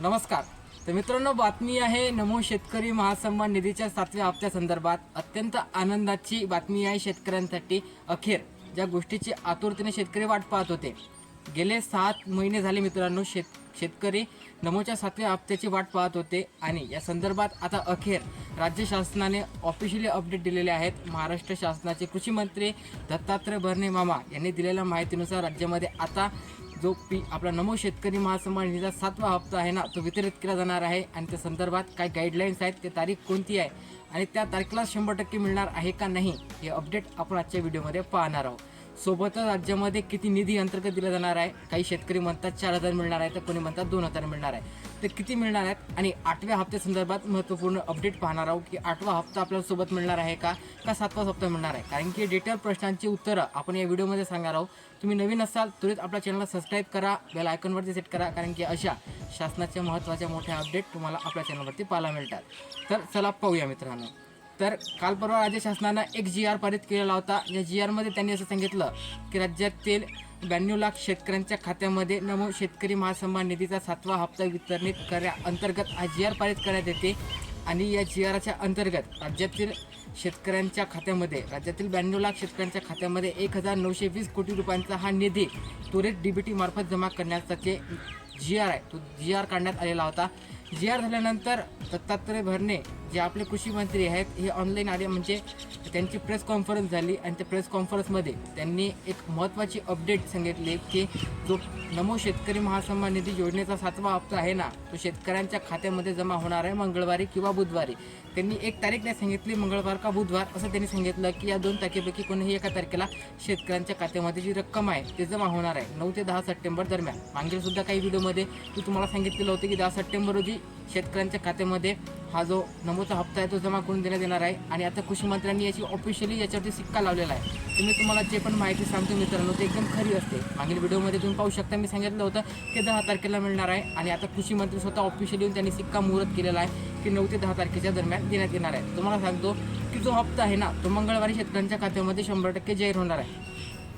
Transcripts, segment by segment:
नमस्कार. तर मित्रांनो बातमी आहे नमो शेतकरी महासन्मान निधीच्या सातव्या हप्त्या संदर्भात. अत्यंत आनंदाची बातमी आहे शेतकऱ्यांसाठी. अखेर ज्या गोष्टीची आतुरतेने शेतकरी वाट पाहत होते. गेले सात महिने झाले मित्रांनो शेत शेतकरी नमोच्या सातव्या हप्त्याची वाट पाहत होते. आणि या संदर्भात आता अखेर राज्य शासनाने ऑफिशियली अपडेट दिलेले आहेत. महाराष्ट्र शासनाचे कृषी मंत्री दत्तात्रय भरणे मामा यांनी दिलेल्या माहितीनुसार राज्यामध्ये आता जो पी आपला नमो शेतकरी महासन्मान निधीचा सातवा हप्ता आहे ना तो वितरित केला जाणार आहे. आणि त्या संदर्भात काय गाईडलाईन्स आहेत ते तारीख कोणती आहे? आणि त्या तारखेला शंभर टक्के मिळणार आहे का नाही हे अपडेट आपण आजच्या व्हिडिओमध्ये पाहणार आहोत. सोबतच राज्यामध्ये किती निधी अंतर्गत दिला जाणार आहे? काही शेतकरी म्हणतात चार हजार मिळणार आहे तर कोणी म्हणतात दोन हजार मिळणार आहे. ते किती मिळणार आहेत? आणि आठव्या हप्त्यासंदर्भात महत्त्वपूर्ण अपडेट पाहणार आहोत की आठवा हप्ता आपल्याला सोबत मिळणार आहे का? का सातवा हप्ता मिळणार आहे? कारण की डिटेल प्रश्नांची उत्तरं आपण या व्हिडिओमध्ये सांगणार आहोत. तुम्ही नवीन असाल त्वरित आपल्या चॅनलला सबस्क्राईब करा बेल आयकॉनवरती सेट करा कारण की अशा शासनाच्या महत्त्वाच्या मोठ्या अपडेट तुम्हाला आपल्या चॅनलवरती पाहायला मिळतात. तर चला पाहूया मित्रांनो. तर काल परवा राज्य शासनानं एक जी आर पारित केलेला होता. या जी आरमध्ये त्यांनी असं सांगितलं की राज्यातील ब्याण्णव लाख शेतकऱ्यांच्या खात्यामध्ये नमो शेतकरी महासन्मान निधीचा सातवा हप्ता वितरित करण्या अंतर्गत हा जी आर पारित करण्यात येते. आणि या जी आरच्या अंतर्गत राज्यातील शेतकऱ्यांच्या खात्यामध्ये राज्यातील ब्याण्णव लाख शेतकऱ्यांच्या खात्यामध्ये एक हजार नऊशे वीस कोटी रुपयांचा हा निधी त्वरित डी बी टीमार्फत जमा करण्यासाठी जी आर आहे. तो जी आर काढण्यात आलेला होता. जी आर झाल्यानंतर दत्तात्रय भरणे जे आपले कृषी मंत्री आहेत हे ऑनलाईन आले म्हणजे त्यांची प्रेस कॉन्फरन्स झाली आणि त्या प्रेस कॉन्फरन्समध्ये त्यांनी एक महत्त्वाची अपडेट सांगितली की जो नमो शेतकरी महासन्मान निधी योजनेचा सातवा हप्ता आहे ना तो शेतकऱ्यांच्या खात्यामध्ये जमा होणार आहे मंगळवारी किंवा बुधवारी. त्यांनी एक तारीख नाही सांगितली मंगळवार का बुधवार असं त्यांनी सांगितलं की या दोन तारखेपैकी कोणीही एका तारखेला शेतकऱ्यांच्या खात्यामध्ये जी रक्कम आहे ते जमा होणार आहे. नऊ ते दहा सप्टेंबर दरम्यान. मागील सुद्धा काही व्हिडिओमध्ये मी तुम्हाला सांगितलेलं होतं की दहा सप्टेंबर रोजी शेतकऱ्यांच्या खात्यामध्ये हा जो नमोचा हप्ता आहे तो जमा करून देण्यात येणार आहे. आणि आता कृषी मंत्र्यांनी याची ऑफिशियली याच्यावरती सिक्का लावलेला आहे. तुम्ही तुम्हाला जे पण माहिती सांगतो मित्रांनो ते एकदम खरी असते. मागील व्हिडिओमध्ये तुम्ही पाहू शकता मी सांगितलं होतं की दहा तारखेला मिळणार आहे. आणि आता कृषी मंत्री स्वतः ऑफिशियली येऊन त्यांनी सिक्का मुहूर्त केलेला आहे की नऊ ते दहा तारखेच्या दरम्यान देण्यात येणार आहे. तुम्हाला सांगतो की जो हप्ता आहे ना तो मंगळवारी शेतकऱ्यांच्या खात्यामध्ये शंभर टक्के जाहीर होणार आहे.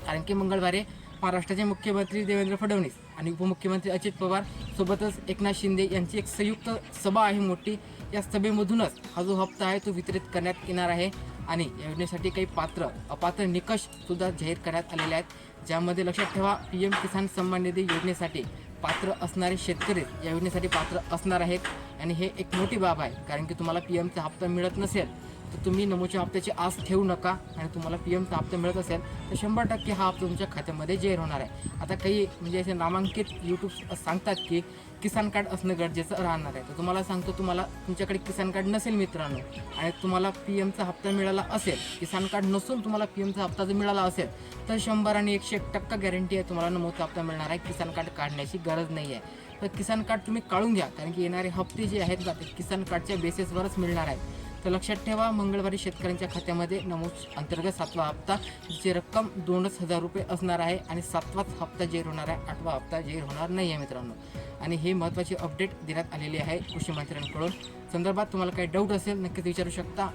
कारण की मंगळवारी महाराष्ट्राचे मुख्यमंत्री देवेंद्र फडणवीस आणि उपमुख्यमंत्री अजित पवार सोबतच एकनाथ शिंदे यांची एक संयुक्त सभा आहे मोठी. या सभेमधूनच हा जो हप्ता आहे तो वितरित करण्यात येणार आहे. आणि या योजनेसाठी काही पात्र अपात्र निकष सुद्धा जाहीर करण्यात आलेले आहेत. ज्यामध्ये लक्षात ठेवा पी एम किसान सन्मान निधी योजनेसाठी पात्र असणारे शेतकरी या योजनेसाठी पात्र असणार आहेत. आणि हे एक मोठी बाब आहे कारण की तुम्हाला पी एमचा हप्ता मिळत नसेल तर तुम्ही नमोच्या हप्त्याची आस ठेवू नका आणि तुम्हाला पी एमचा हप्ता मिळत असेल तर शंभर टक्के हा हप्ता तुमच्या खात्यामध्ये जाहीर होणार आहे. आता काही म्हणजे असे नामांकित यूट्यूब सांगतात की किसान कार्ड असणं गरजेचं राहणार आहे. तर तुम्हाला सांगतो तुम्हाला तुमच्याकडे किसान कार्ड नसेल मित्रांनो आणि तुम्हाला पी एमचा हप्ता मिळाला असेल किसान कार्ड नसून तुम्हाला पी एमचा हप्ता जर मिळाला असेल तर शंभर आणि एकशे एक टक्का गॅरंटी आहे तुम्हाला नमोचा हप्ता मिळणार आहे. किसान कार्ड काढण्याची गरज नाही आहे तर किसान कार्ड तुम्ही काढून घ्या कारण की येणारे हप्ते जे आहेत ना ते किसान कार्डच्या बेसिसवरच मिळणार आहेत. तर लक्षात ठेवा मंगळवारी शेतकऱ्यांच्या खात्यामध्ये नमूद अंतर्गत सातवा हप्ता जी रक्कम दोनच हजार रुपये असणार आहे आणि सातवाच हप्ता जाहीर होणार आहे आठवा हप्ता जाहीर होणार नाही आहे मित्रांनो. आणि हे महत्त्वाची अपडेट देण्यात आलेली आहे कृषी मंत्र्यांकडून. संदर्भात तुम्हाला काही डाऊट असेल नक्कीच विचारू शकता.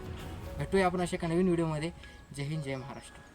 भेटूया आपण अशा एका नवीन व्हिडिओमध्ये जय हिंद जय महाराष्ट्र.